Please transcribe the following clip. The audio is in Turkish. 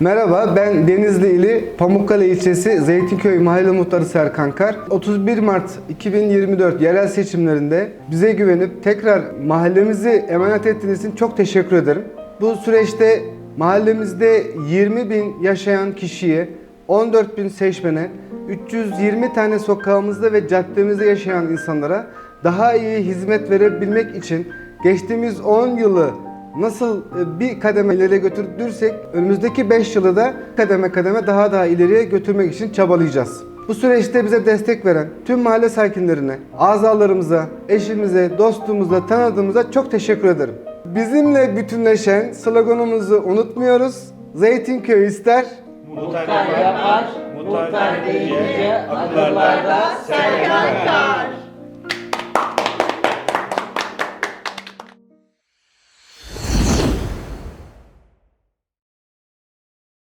Merhaba, ben Denizli ili Pamukkale ilçesi Zeytinköy Mahalle Muhtarı Serkan Kar. 31 Mart 2024 yerel seçimlerinde bize güvenip tekrar mahallemizi emanet ettiğiniz için çok teşekkür ederim. Bu süreçte mahallemizde 20 bin yaşayan kişiye, 14 bin seçmene, 320 tane sokağımızda ve caddemizde yaşayan insanlara daha iyi hizmet verebilmek için geçtiğimiz 10 yılı nasıl e, bir kademe ileriye götürdürsek önümüzdeki 5 yılı da kademe kademe daha daha ileriye götürmek için çabalayacağız. Bu süreçte bize destek veren tüm mahalle sakinlerine, azalarımıza, eşimize, dostumuza, tanıdığımıza çok teşekkür ederim. Bizimle bütünleşen sloganımızı unutmuyoruz. Zeytinköy ister, Muhtar yapar, muhtar deyince akıllarda Serkan Kar.